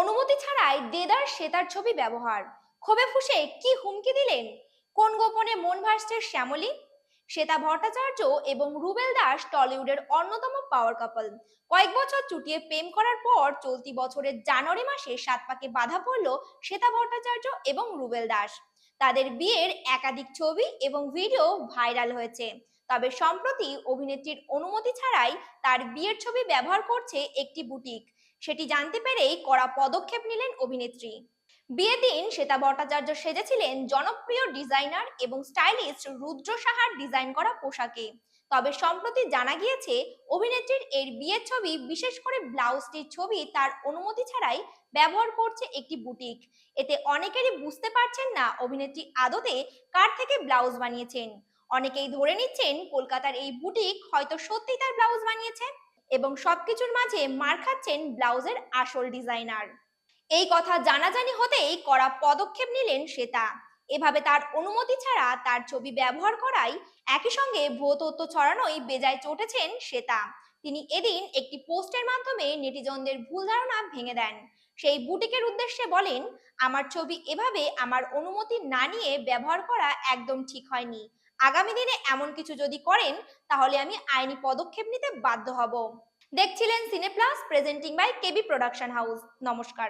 অনুমতি ছাড়াই দেদার শ্বেতার ছবি ব্যবহার। ক্ষোভে ফুসে কি হুমকি দিলেন? কোন গোপনে মন ভাসছে শ্যামলী? শ্বেতা ভট্টাচার্য এবং রুবেল দাস টলিউডের অন্যতম পাওয়ার কাপল কয়েক বছর চুটিয়ে প্রেম করার পর চলতি বছরের জানুয়ারি মাসে সাত পাকে বাধা পড়ল শ্বেতা ভট্টাচার্য এবং রুবেল দাস। তাদের বিয়ের একাধিক ছবি এবং ভিডিও ভাইরাল হয়েছে। তবে সম্প্রতি অভিনেত্রীর অনুমতি ছাড়াই তার বিয়ের ছবি ব্যবহার করছে একটি বুটিক সেটি জানতে পেরেই কড়া পদক্ষেপ নিলেন অভিনেত্রী। বিয়ে দিন শ্বেতা ভট্টাচার্য সেজেছিলেন জনপ্রিয় ডিজাইনার এবং স্টাইলিস্ট রুদ্র সাহার ডিজাইন করা পোশাকে। তবে সম্প্রতি জানা গিয়েছে, অভিনেত্রীর এর বিয়ের ছবি, বিশেষ করে ব্লাউজটির ছবি, তার অনুমতি ছাড়াই ব্যবহার করছে একটি বুটিক। এতে অনেকেরই বুঝতে পারছেন না অভিনেত্রী আদতে কার থেকে ব্লাউজ বানিয়েছেন। অনেকেই ধরে নিচ্ছেন, কলকাতার এই বুটিক হয়তো সত্যি তার ব্লাউজ বানিয়েছে। এবং সবকিছুর মাঝে মার খাচ্ছেন ব্লাউজের আসল ডিজাইনার। এই কথা জানাজানি হতেই কড়া পদক্ষেপ নিলেন শ্বেতা। এভাবে তার অনুমতি ছাড়া তার ছবি ব্যবহার করাই একই সঙ্গে ভুয়ো তথ্য ছড়ানোই বেজায় চটেছেন শ্বেতা। তিনি এদিন একটি পোস্টের মাধ্যমে নেটিজনদের ভুল ধারণা ভেঙে দেন। সেই বুটিকের উদ্দেশ্যে বলেন, আমার ছবি এভাবে আমার অনুমতি না নিয়ে ব্যবহার করা একদম ঠিক হয়নি। আগামী দিনে এমন কিছু যদি করেন, তাহলে আমি আইনি পদক্ষেপ নিতে বাধ্য হব। দেখছিলেন Cineplus presenting by KB production house নমস্কার।